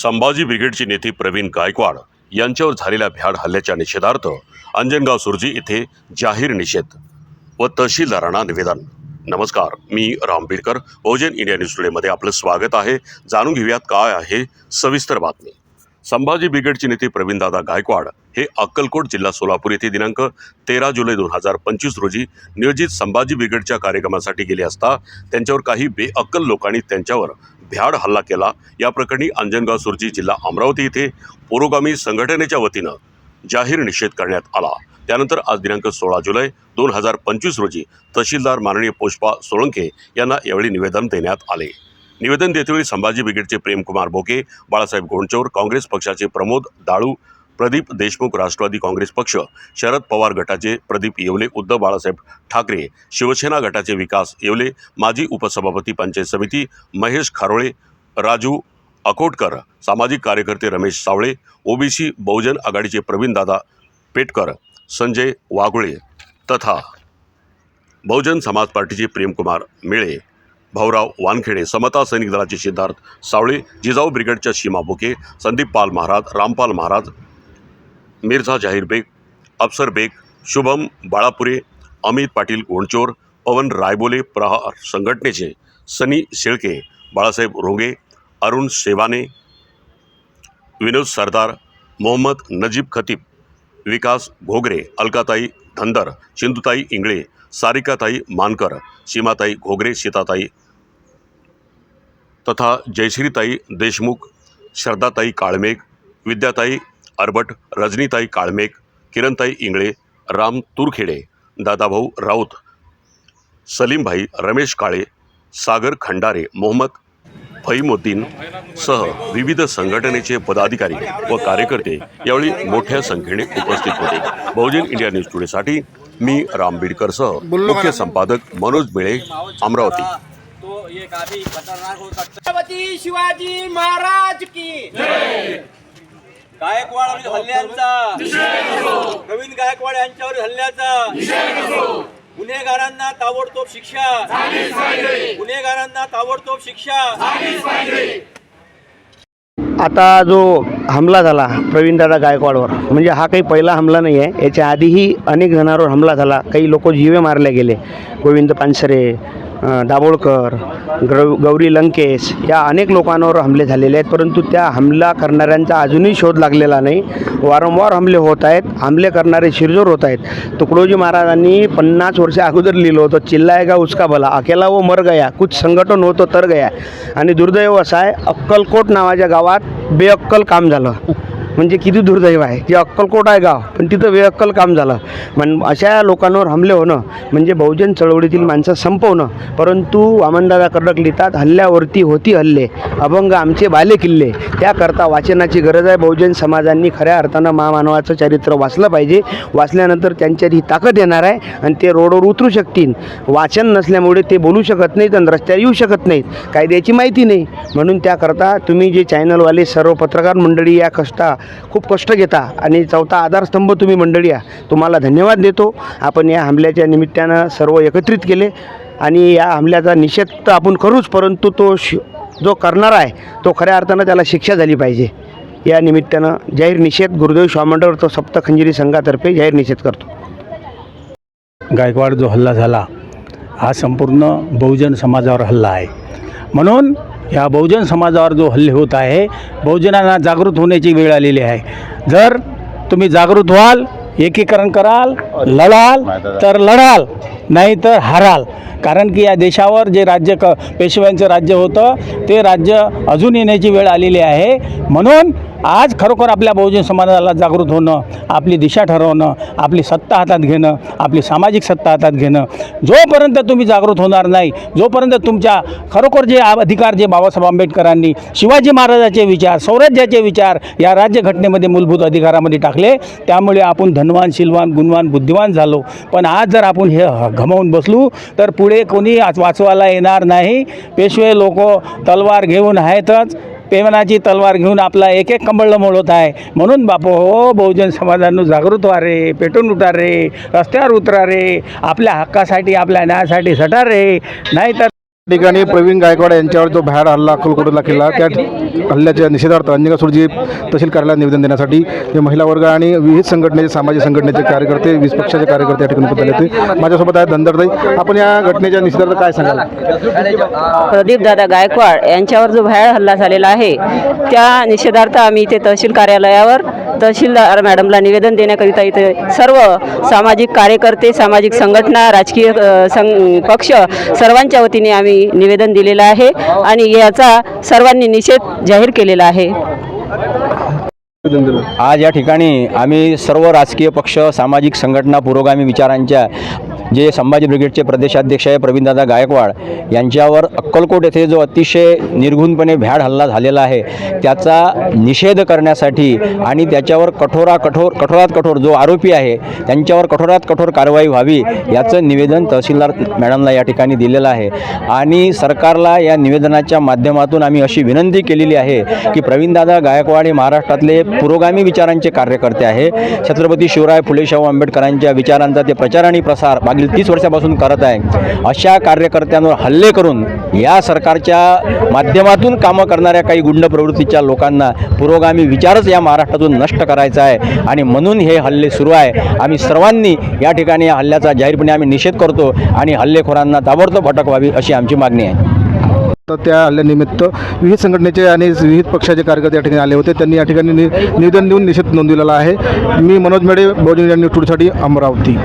संभाजी ब्रिगेडचे नेते प्रवीण गायकवाड यांच्यावर झालेल्या भ्याड हल्ल्याच्या निषेधार्थ अंजनगाव सुरजी येथे जाहीर निषेध व तहसीलदारांना निवेदन. नमस्कार मी राम बिडकर बहुजन इंडिया न्यूज टुडेमध्ये आपलं स्वागत आहे. जाणून घेऊयात काय आहे सविस्तर बातमी. संभाजी ब्रिगेडचे नेते प्रवीणदादा गायकवाड हे अक्कलकोट जिल्हा सोलापूर येथे दिनांक तेरा जुलै दोन हजार पंचवीस रोजी नियोजित संभाजी ब्रिगेडच्या कार्यक्रमासाठी गेले असता त्यांच्यावर काही बेअक्कल लोकांनी त्यांच्यावर भ्याड हल्ला केला. या प्रकरणी अंजनगाव सुरजी जिल्हा अमरावती येथे पुरोगामी संघटनेच्या वतीनं जाहीर निषेध करण्यात आला. त्यानंतर आज दिनांक सोळा जुलै दोन हजार पंचवीस रोजी तहसीलदार माननीय पुष्पा सोळंके यांना यावेळी निवेदन देण्यात आले. निवेदन देतेवेळी संभाजी ब्रिगेडचे प्रेमकुमार बोके बाळासाहेब गोंडचोर काँग्रेस पक्षाचे प्रमोद दाळू प्रदीप देशमुख राष्ट्रवादी काँग्रेस पक्ष शरद पवार गटाचे प्रदीप येवले उद्धव बाळासाहेब ठाकरे शिवसेना गटाचे विकास येवले माजी उपसभापती पंचायत समिती महेश खारोळे राजू अकोटकर सामाजिक कार्यकर्ते रमेश सावळे ओबीसी बहुजन आघाडीचे प्रवीणदादा पेटकर संजय वाघुळे तथा बहुजन समाज पार्टीचे प्रेमकुमार मिळे भाऊराव वानखेडे समता सैनिक दलाचे सिद्धार्थ सावळे जिजाऊ ब्रिगेडच्या सीमा बुके संदीप पाल महाराज रामपाल महाराज मिर्झा जाहीर बेग अफसर बेग शुभम बाळापुरे अमित पाटील गोंडचोर पवन रायबोले प्रहार संघटनेचे सनी शेळके बाळासाहेब रोंगे अरुण शेवाने विनोद सरदार मोहम्मद नजीब खतीब विकास घोगरे अलकाताई धंदर सिंधुताई इंगळे सारिकाताई मानकर सीमाताई घोगरे सीताताई तथा जयश्रीताई देशमुख श्रद्धाताई काळमेघ विद्याताई अरबट रजनीताई काळमेघ किरणताई इंगळे राम तुरखेडे दादाभाऊ राऊत सलीमभाई रमेश काळे सागर खंडारे मोहम्मद फईमुद्दीन सह विविध संघटनेचे पदाधिकारी व कार्यकर्ते यावेळी मोठ्या संख्येने उपस्थित होते. बहुजन इंडिया न्यूज टुडेसाठी मी राम बिडकरसह मुख्य संपादक मनोज मिळे अमरावती. तो ये काफी खतरनाक हो सकता छत्रपती शिवाजी महाराज की गायकवाड हल्ल्यांचा. नवीन गायकवाड यांच्यावर हल्ल्याचा. गुन्हेगारांना ताबडतोब शिक्षा. गुन्हेगारांना ताबडतोब शिक्षा. आता जो हमला झाला प्रवीणदादा गायकवाडवर म्हणजे हा काही पहिला हमला नाही आहे याच्या आधीही अनेक जणांवर हमला झाला. काही लोक जीवे मारले गेले. गोविंद पानसरे दाभोळकर ग्रव गौरी लंकेश या अनेक लोकांवर हमले झालेले आहेत. परंतु त्या हमला करणाऱ्यांचा अजूनही शोध लागलेला नाही. वारंवार हमले होत आहेत. हमले करणारे शिरजोर होत आहेत. तुकडोजी महाराजांनी पन्नास वर्ष अगोदर लिहिलं होतं चिल्लायगा उसका भला. अकेला व मर गया. कुछ संघटन होतं तर गया. आणि दुर्दैव असा आहे अक्कलकोट नावाच्या गावात बेअक्कल काम झालं. म्हणजे किती दुर्दैव आहे. की अक्कलकोट आहे गाव? पण तिथं वेअक्कल काम झालं. म्हण अशा लोकांवर हमले होणं म्हणजे बहुजन चळवळीतील माणसं संपवणं परंतु वामनदादा कडक लिहितात हल्ल्यावरती होती हल्ले अभंग आमचे बाले किल्ले. त्याकरता वाचनाची गरज आहे. बहुजन समाजांनी खऱ्या अर्थानं महामानवाचं चरित्र वाचलं पाहिजे. वाचल्यानंतर त्यांच्यात ही ताकद येणार आहे आणि ते रोडवर उतरू शकतील. वाचन नसल्यामुळे ते बोलू शकत नाहीत आणि रस्त्यावर येऊ शकत नाहीत. कायद्याची माहिती नाही. म्हणून त्याकरता तुम्ही जे चॅनलवाले सर्व पत्रकार मंडळी या कष्टा खूप कष्ट घेता आणि चौथा आधारस्तंभ तुम्ही मंडळी आहे तुम्हाला धन्यवाद देतो. आपण या हमल्याच्या निमित्तानं सर्व एकत्रित केले आणि या हमल्याचा निषेध तर आपण करूच परंतु तो शि जो करणारा आहे तो खऱ्या अर्थानं त्याला शिक्षा झाली पाहिजे. या निमित्तानं जाहीर निषेध गुरुदेव स्वामंडळ तो सप्तखंजिरी संघातर्फे जाहीर निषेध करतो. गायकवाड जो हल्ला झाला हा संपूर्ण बहुजन समाजावर हल्ला आहे. म्हणून ह्या बहुजन समाजावर जो हल्ले होत आहे बहुजनांना जागृत होण्याची वेळ आलेली आहे. जर तुम्ही जागृत व्हाल एकीकरण कराल लढाल तर लढाल नाही तर हाराल. कारण की या देशावर जे राज्य क पेशव्यांचं राज्य होतं ते राज्य अजून येण्याची वेळ आलेली आहे. म्हणून आज खरोखर आपल्या बहुजन समाजाला जागृत होणं आपली दिशा ठरवणं आपली सत्ता हातात घेणं आपली सामाजिक सत्ता हातात घेणं जोपर्यंत तुम्ही जागृत होणार नाही जोपर्यंत तुमच्या खरोखर जे अधिकार जे बाबासाहेब आंबेडकरांनी शिवाजी महाराजाचे विचार स्वराज्याचे विचार या राज्यघटनेमध्ये मूलभूत अधिकारामध्ये टाकले त्यामुळे आपण धनवान शिलवान गुणवान बुद्धिवान झालो. पण आज जर आपण हे घमावून बसलो तर पुढे कोणी आज वाचवायला येणार नाही. पेशवे लोक तलवार घेऊन आहेतच. पेमनाची तलवार घेऊन आपला एक एक कंबळलं मोडत आहे. म्हणून बापो हो बहुजन समाजानं जागृत व्हा रे पेटून उठा रे रस्त्यावर उतरा रे आपल्या हक्कासाठी आपल्या न्यायासाठी सटा रे. नाहीतर ठिकाणी प्रवीण गायकवाड यांच्यावर जो भ्याड हल्ला अक्कलकोटला केला त्या हल्ल्याच्या निषेधार्थ अंजगा सुरजी तहसील कार्यालयात निवेदन देण्यासाठी जे महिला वर्ग आणि विविध संघटनेचे सामाजिक संघटनेचे कार्यकर्ते वीस पक्षाचे कार्यकर्ते या ठिकाणी उपस्थित होते माझ्यासोबत आहेत धनदरदाई. आपण या घटनेच्या निषेधार्थ काय सांगाल? प्रदीप दादा गायकवाड यांच्यावर जो बाहेर हल्ला झालेला आहे त्या निषेधार्थ आम्ही इथे तहसील कार्यालयावर तहसीलदार मॅडमला निवेदन देण्याकरिता इथे सर्व सामाजिक कार्यकर्ते सामाजिक संघटना राजकीय सं पक्ष सर्वांच्या वतीने आम्ही निवेदन दिलेलं आहे आणि याचा सर्वांनी निषेध जाहीर केलेला आहे. आज या ठिकाणी आम्ही सर्व राजकीय पक्ष सामाजिक संघटना पुरोगामी विचारांच्या जे संभाजी ब्रिगेडचे प्रदेशाध्यक्ष आहे प्रवीणदादा गायकवाड यांच्यावर अक्कलकोट येथे जो अतिशय निर्घुणपणे भ्याड हल्ला झालेला आहे त्याचा निषेध करण्यासाठी आणि त्याच्यावर कठोरा कठोर कठोरात कठोर जो आरोपी आहे त्यांच्यावर कठोरात कठोर कारवाई व्हावी याचं निवेदन तहसीलदार मॅडमला या ठिकाणी दिलेलं आहे. आणि सरकारला या निवेदनाच्या माध्यमातून आम्ही अशी विनंती केलेली आहे की प्रवीणदादा गायकवाड हे महाराष्ट्रातले पुरोगामी विचारांचे कार्यकर्ते आहे. छत्रपती शिवराय फुले शाहू आंबेडकरांच्या विचारांचा ते प्रचार आणि प्रसार मागील तीस वर्षापासून करत आहे. अशा कार्यकर्त्यांवर हल्ले करून या सरकारच्या माध्यमातून कामं करणाऱ्या काही गुंड प्रवृत्तीच्या लोकांना पुरोगामी विचारच या महाराष्ट्रातून नष्ट करायचा आहे. आणि म्हणून हे हल्ले सुरू आहे. आम्ही सर्वांनी या ठिकाणी या हल्ल्याचा जाहीरपणे आम्ही निषेध करतो आणि हल्लेखोरांना ताबडतोब अटक व्हावी अशी आमची मागणी आहे. तर त्या हल्ल्यानिमित्त विविध संघटनेचे आणि विविध पक्षाचे कार्यकर्ते या ठिकाणी आले होते. त्यांनी या ठिकाणी नि निवेदन देऊन निषेध नोंदवलेला आहे. मी मनोज मेडे बहुजन यांनी टूरसाठी अमरावती.